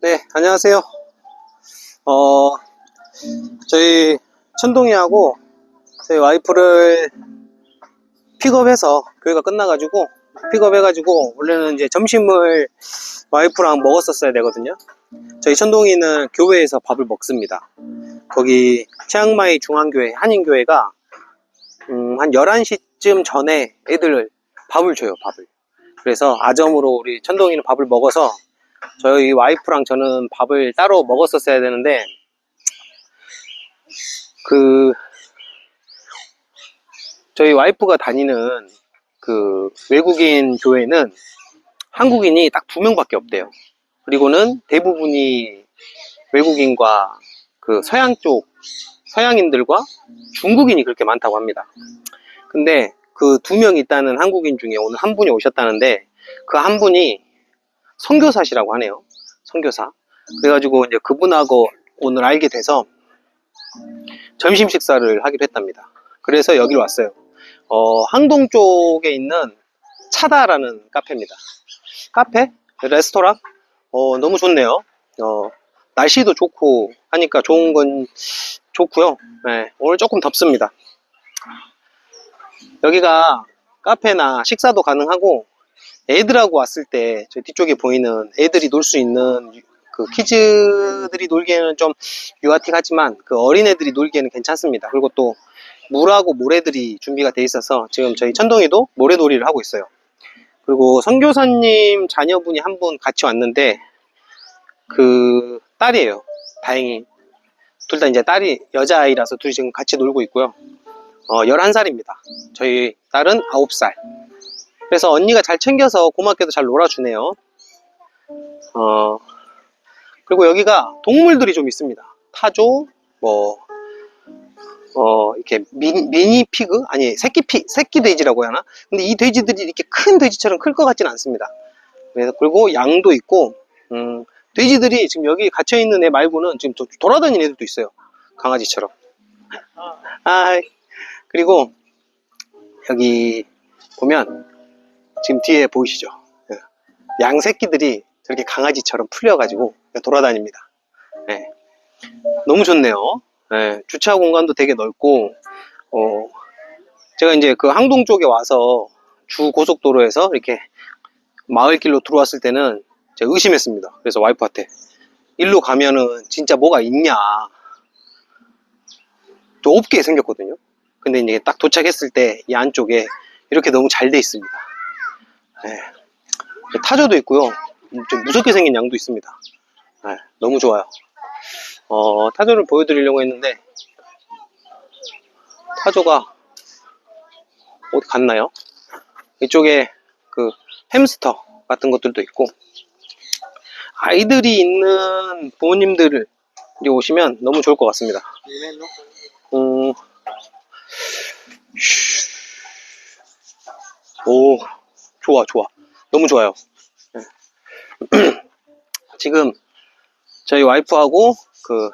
네, 안녕하세요. 어, 저희 천동이하고 저희 와이프를 픽업해서 교회가 끝나가지고 픽업해가지고 원래는 이제 점심을 와이프랑 먹었었어야 되거든요. 저희 천동이는 교회에서 밥을 먹습니다. 거기 치앙마이 중앙교회 한인교회가 음, 한 11시쯤 전에 애들 밥을 줘요, 밥을. 그래서 아점으로 우리 천동이는 밥을 먹어서 저희 와이프랑 저는 밥을 따로 먹었었어야 되는데 그 저희 와이프가 다니는 그 외국인 교회는 한국인이 딱 두 명밖에 없대요. 그리고는 대부분이 외국인과 그 서양 쪽 서양인들과 중국인이 그렇게 많다고 합니다. 근데 그 두 명 있다는 한국인 중에 오늘 한 분이 오셨다는데 그 한 분이 선교사시라고 하네요. 선교사. 그래가지고 이제 그분하고 오늘 알게 돼서 점심 식사를 하기로 했답니다. 그래서 여기로 왔어요. 어, 항동 쪽에 있는 차다라는 카페입니다. 카페? 레스토랑? 어, 너무 좋네요. 어, 날씨도 좋고 하니까 좋은 건 좋고요. 네, 오늘 조금 덥습니다. 여기가 카페나 식사도 가능하고 애들하고 왔을 때 저 뒤쪽에 보이는 애들이 놀 수 있는 그 키즈들이 놀기에는 좀 유아틱 하지만 그 어린애들이 놀기에는 괜찮습니다. 그리고 또 물하고 모래들이 준비가 돼 있어서 지금 저희 천동이도 모래놀이를 하고 있어요. 그리고 선교사님 자녀분이 한 분 같이 왔는데 그 딸이에요. 다행히 둘 다 이제 딸이 여자아이라서 둘이 지금 같이 놀고 있고요. 어, 11살입니다. 저희 딸은 9살. 그래서 언니가 잘 챙겨서 고맙게도 잘 놀아주네요. 어, 그리고 여기가 동물들이 좀 있습니다. 타조, 뭐, 어, 이렇게 미니, 미니 피그? 아니, 새끼 피, 새끼 돼지라고 해야 하나? 근데 이 돼지들이 이렇게 큰 돼지처럼 클 것 같지는 않습니다. 그래서, 그리고 양도 있고, 음, 돼지들이 지금 여기 갇혀있는 애 말고는 지금 도- 돌아다니는 애들도 있어요. 강아지처럼. 아, 그리고 여기 보면 지금 뒤에 보이시죠? 예. 양 새끼들이 저렇게 강아지처럼 풀려가지고 돌아다닙니다. 예. 너무 좋네요. 예, 주차 공간도 되게 넓고, 어, 제가 이제 그 항동 쪽에 와서 주 고속도로에서 이렇게 마을길로 들어왔을 때는 제가 의심했습니다. 그래서 와이프한테 일로 가면은 진짜 뭐가 있냐. 좀 없게 생겼거든요. 근데 이제 딱 도착했을 때 이 안쪽에 이렇게 너무 잘 돼 있습니다. 네. 타조도 있고요. 좀 무섭게 생긴 양도 있습니다. 네, 너무 좋아요. 어, 타조를 보여드리려고 했는데 타조가 어디 갔나요? 이쪽에 그 햄스터 같은 것들도 있고 아이들이 있는 부모님들이 오시면 너무 좋을 것 같습니다. 음, 오, 좋아, 좋아. 너무 좋아요. 네. 지금 저희 와이프하고 그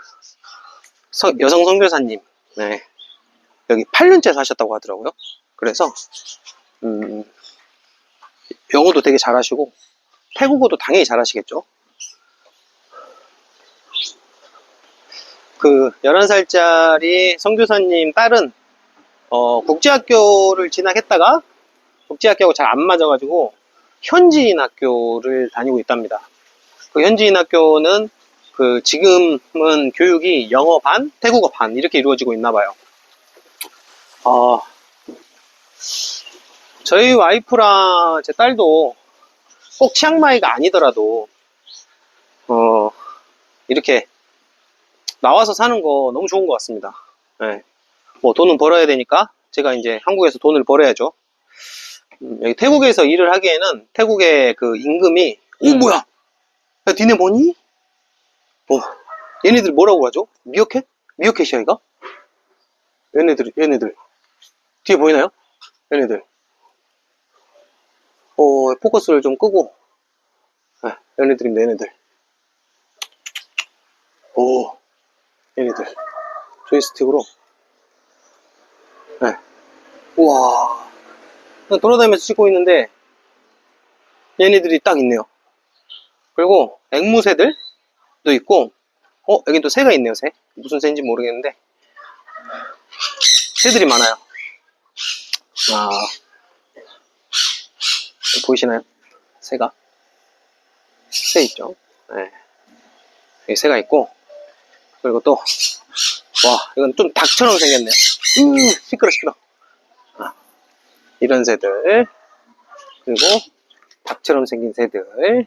서- 여성 선교사님, 네. 여기 8년째 사셨다고 하더라고요. 그래서, 음, 영어도 되게 잘하시고, 태국어도 당연히 잘하시겠죠. 그 11살짜리 선교사님 딸은 어, 국제학교를 진학했다가 국제학교하고 잘 안 맞아가지고 현지인 학교를 다니고 있답니다. 그 현지인 학교는 그 지금은 교육이 영어 반, 태국어 반 이렇게 이루어지고 있나 봐요. 어, 저희 와이프랑 제 딸도 꼭 치앙마이가 아니더라도 어, 이렇게 나와서 사는 거 너무 좋은 것 같습니다. 예. 뭐 돈은 벌어야 되니까 제가 이제 한국에서 돈을 벌어야죠. 음, 여기 태국에서 일을 하기에는 태국의 그 임금이 오 뭐야? 야 니네 뭐니? 뭐 얘네들 뭐라고 하죠? 미어캣? 미어캣이야 이거? 얘네들 얘네들 뒤에 보이나요? 얘네들 어 포커스를 좀 끄고 네, 얘네들입니다 얘네들 오 얘네들 조이스틱으로 네. 우와 돌아다니면서 찍고 있는데 얘네들이 딱 있네요 그리고 앵무새들 있고, 어, 여긴 또 새가 있네요, 새. 무슨 새인지 모르겠는데. 새들이 많아요. 아, 보이시나요? 새가? 새 있죠? 네. 여기 새가 있고, 그리고 또, 와, 이건 좀 닭처럼 생겼네요. 음, 시끄러, 시끄러. 아, 이런 새들. 그리고, 닭처럼 생긴 새들.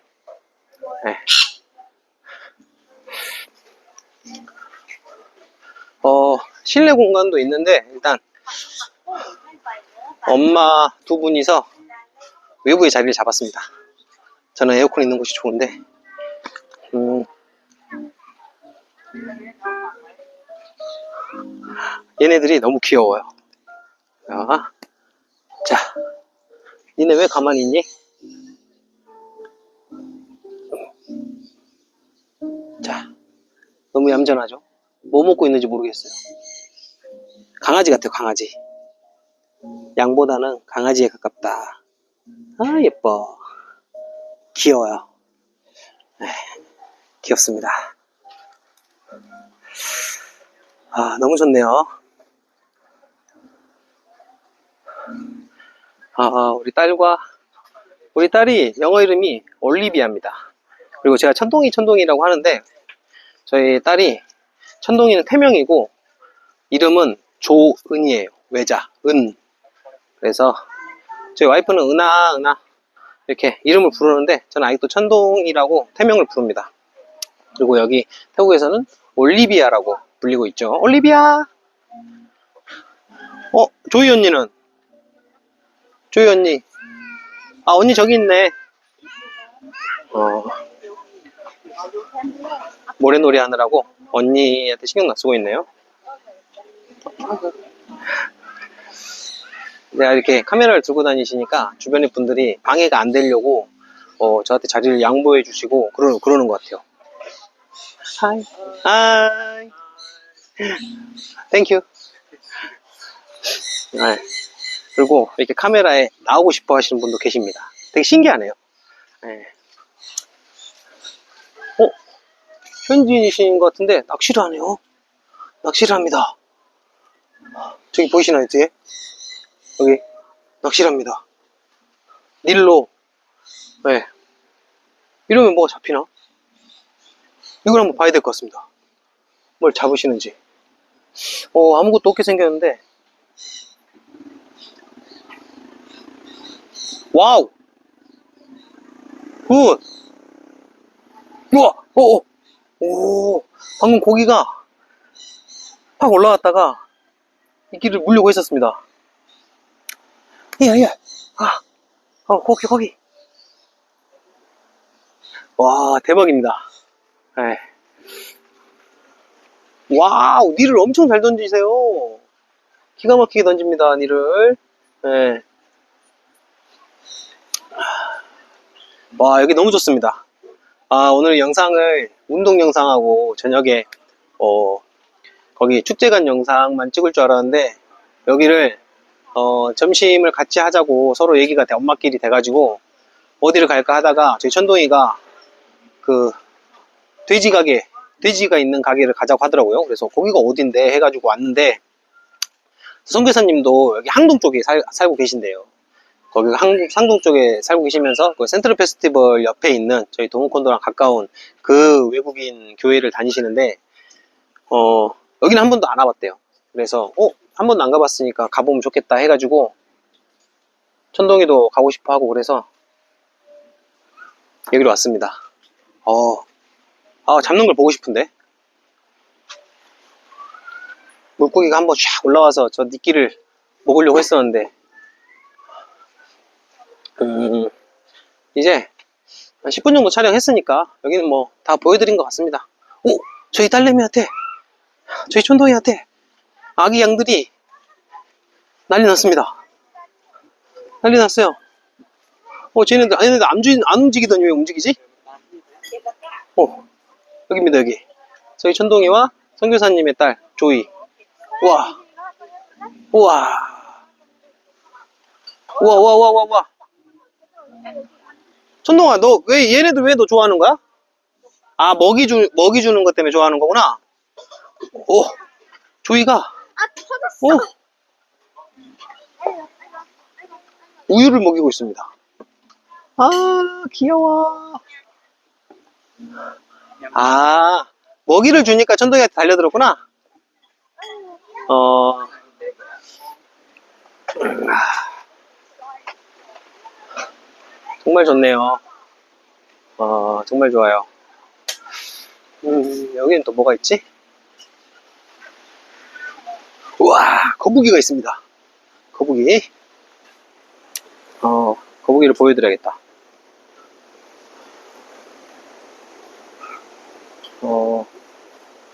네. 어, 실내 공간도 있는데, 일단, 엄마 두 분이서 외부에 자리를 잡았습니다. 저는 에어컨 있는 곳이 좋은데, 음, 얘네들이 너무 귀여워요. 자, 자, 니네 왜 가만히 있니? 자, 너무 얌전하죠? 뭐 먹고 있는지 모르겠어요. 강아지 같아요, 강아지. 양보다는 강아지에 가깝다. 아, 예뻐. 귀여워요. 네, 귀엽습니다. 아, 너무 좋네요. 아, 우리 딸과, 우리 딸이 영어 이름이 올리비아입니다. 그리고 제가 천동이 천동이라고 하는데, 저희 딸이 천동이는 태명이고, 이름은 조은이에요. 외자, 은. 그래서, 저희 와이프는 은하, 은하. 이렇게 이름을 부르는데, 저는 아직도 천동이라고 태명을 부릅니다. 그리고 여기 태국에서는 올리비아라고 불리고 있죠. 올리비아! 어, 조이 언니는? 조이 언니. 아, 언니 저기 있네. 어, 모래놀이 하느라고 언니한테 신경 안 쓰고 있네요. 내가 이렇게 카메라를 들고 다니시니까 주변의 분들이 방해가 안 되려고 어, 저한테 자리를 양보해 주시고 그러, 그러는 것 같아요. 하이. 하이. 땡큐. 네. 그리고 이렇게 카메라에 나오고 싶어 하시는 분도 계십니다. 되게 신기하네요. 네. 어? 현지인이신 것 같은데 낚시를 하네요. 낚시를 합니다. 저기 보이시나요, 뒤에? 여기 낚시를 합니다. 닐로. 네. 이러면 뭐가 잡히나? 이걸 한번 봐야 될 것 같습니다. 뭘 잡으시는지. 어, 아무것도 없게 생겼는데. 와우! 굿! 우와! 오! 오! 방금 고기가 팍 올라갔다가 이 길을 물려고 했었습니다. 야, 야! 아! 어, 거기, 거기! 와, 대박입니다. 네. 와우, 니를 엄청 잘 던지세요. 기가 막히게 던집니다, 니를. 네. 와, 여기 너무 좋습니다. 아, 오늘 영상을 운동 영상하고 저녁에, 어, 거기 축제관 영상만 찍을 줄 알았는데, 여기를, 어, 점심을 같이 하자고 서로 얘기가 돼, 엄마끼리 돼가지고, 어디를 갈까 하다가, 저희 천동이가, 그, 돼지 가게, 돼지가 있는 가게를 가자고 하더라고요. 그래서 거기가 어딘데 해가지고 왔는데 선교사님도 여기 항동 쪽에 살, 살고 계신데요. 거기가 항, 상동 쪽에 살고 계시면서 그 센트럴 페스티벌 옆에 있는 저희 동호콘도랑 가까운 그 외국인 교회를 다니시는데 어 여기는 한 번도 안 와봤대요. 그래서 어 한 번도 안 가봤으니까 가보면 좋겠다 해가지고 천동이도 가고 싶어 하고 그래서 여기로 왔습니다. 어 아, 잡는 걸 보고 싶은데. 물고기가 한번 쫙 올라와서 저 니끼를 먹으려고 했었는데. 음, 이제 한 10분 정도 촬영했으니까 여기는 뭐 다 보여드린 것 같습니다. 오! 저희 딸내미한테, 저희 촌동이한테 아기 양들이 난리 났습니다. 난리 났어요. 어, 쟤네들, 얘네들 안, 주- 안 움직이더니 왜 움직이지? 어, 여기입니다, 여기. 저희 천동이와 선교사님의 딸, 조이. 우와. 우와, 우와, 우와, 우와, 우와. 천동아, 너, 왜, 얘네들 왜 너 좋아하는 거야? 아, 먹이 주, 먹이 주는 것 때문에 좋아하는 거구나. 오, 조이가, 아 터졌어. 오, 우유를 먹이고 있습니다. 아, 귀여워. 아, 먹이를 주니까 천둥이한테 달려들었구나. 어, 음, 아. 정말 좋네요. 어, 정말 좋아요. 음, 여기는 또 뭐가 있지? 우와, 거북이가 있습니다. 거북이. 어, 거북이를 보여드려야겠다. 어,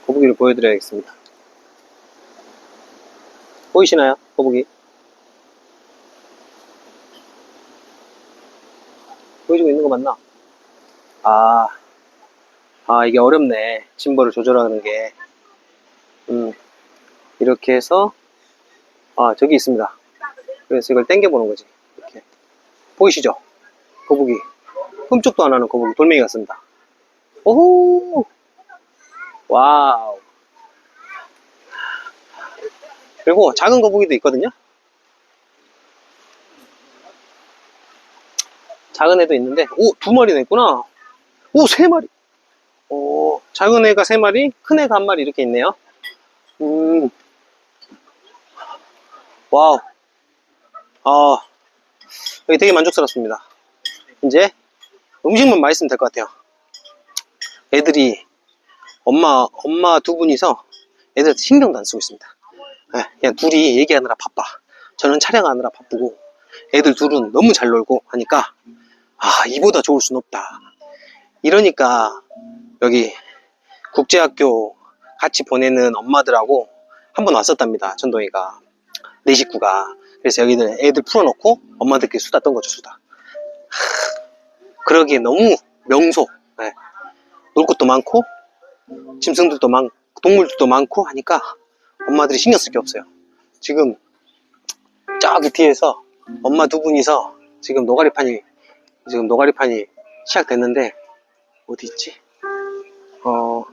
거북이를 보여드려야겠습니다. 보이시나요? 거북이? 보여주고 있는 거 맞나? 아, 아, 이게 어렵네. 짐벌을 조절하는 게. 음, 이렇게 해서, 아, 저기 있습니다. 그래서 이걸 당겨보는 거지. 이렇게. 보이시죠? 거북이. 흠쪽도 안 하는 거북이. 돌멩이 같습니다. 오호! 와우. 그리고 작은 거북이도 있거든요. 작은 애도 있는데, 오, 두 마리나 있구나. 오, 세 마리. 오, 작은 애가 세 마리, 큰 애가 한 마리 이렇게 있네요. 음. 와우. 아, 여기 되게 만족스럽습니다. 이제 음식만 맛있으면 될 것 같아요. 애들이 엄마, 엄마 두 분이서 애들한테 신경도 안 쓰고 있습니다. 예, 그냥 둘이 얘기하느라 바빠. 저는 촬영하느라 바쁘고, 애들 둘은 너무 잘 놀고 하니까, 아, 이보다 좋을 순 없다. 이러니까, 여기 국제학교 같이 보내는 엄마들하고 한 번 왔었답니다. 전동이가. 네 식구가. 그래서 여기는 애들 풀어놓고 엄마들끼리 수다 떤 거죠, 수다. 하, 그러기에 너무 명소. 예. 놀 것도 많고, 짐승들도 많고, 동물들도 많고 하니까 엄마들이 신경 쓸 게 없어요. 지금 저기 뒤에서 엄마 두 분이서 지금 노가리판이, 지금 노가리판이 시작됐는데, 어디 있지? 어,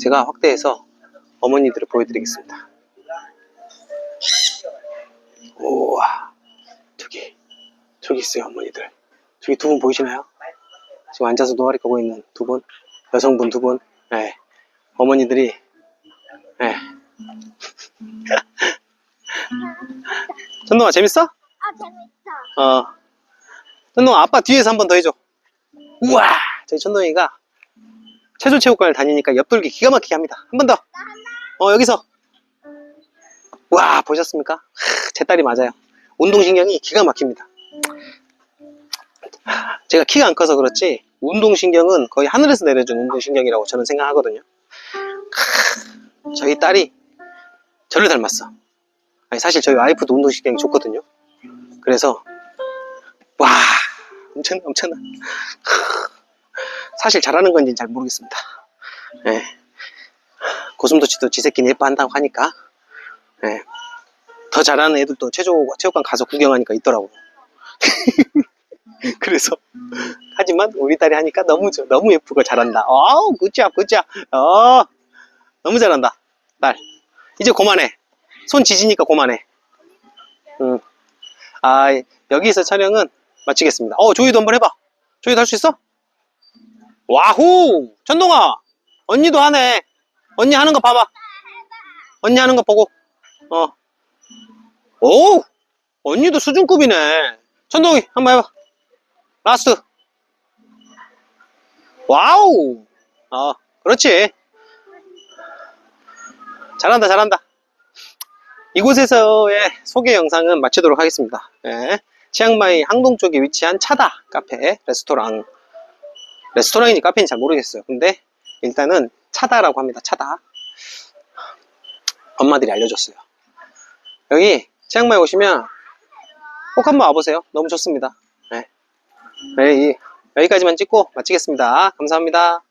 제가 확대해서 어머니들을 보여드리겠습니다. 우와, 저기, 저기 있어요, 어머니들. 저기 두 분 보이시나요? 지금 앉아서 노가리 까고 있는 두 분, 여성분 두 분, 네. 어머니들이, 네. 전동아, 재밌어? 아 재밌다. 어. 전동아, 아빠 뒤에서 한 번 더 해줘. 우와! 저희 천동이가 체조체육관을 다니니까 옆돌기 기가 막히게 합니다. 한 번 더. 어, 여기서. 와, 보셨습니까? 하, 제 딸이 맞아요. 운동신경이 기가 막힙니다. 하, 제가 키가 안 커서 그렇지, 운동신경은 거의 하늘에서 내려준 운동신경이라고 저는 생각하거든요. 하, 저희 딸이 저를 닮았어. 아니, 사실 저희 와이프도 운동신경이 좋거든요. 그래서, 와, 엄청, 엄청나. 사실 잘하는 건지는 잘 모르겠습니다. 예. 고슴도치도 지 새끼는 예뻐한다고 하니까, 예. 더 잘하는 애들도 체조, 체육관 가서 구경하니까 있더라고. 그래서, 하지만 우리 딸이 하니까 너무, 좋- 너무 예쁘고 잘한다. 어우, 굿잡, 굿잡. 어, 너무 잘한다. 딸. 이제 그만해. 손 지지니까 그만해. 응. 아, 여기서 촬영은 마치겠습니다. 어, 조이도 한번 해봐. 조이도 할 수 있어? 와후! 천동아! 언니도 하네. 언니 하는 거 봐봐. 언니 하는 거 보고. 어. 오! 언니도 수준급이네. 천동이, 한번 해봐. 라스트. 와우! 어, 그렇지. 잘한다, 잘한다. 이곳에서의 소개 영상은 마치도록 하겠습니다. 예. 치앙마이 항동 쪽에 위치한 차다 카페, 레스토랑. 레스토랑인지 카페인지 잘 모르겠어요. 근데 일단은 차다라고 합니다. 차다. 엄마들이 알려줬어요. 여기 치앙마이 오시면 꼭 한번 와보세요. 너무 좋습니다. 네. 네, 이- 여기까지만 찍고 마치겠습니다. 감사합니다.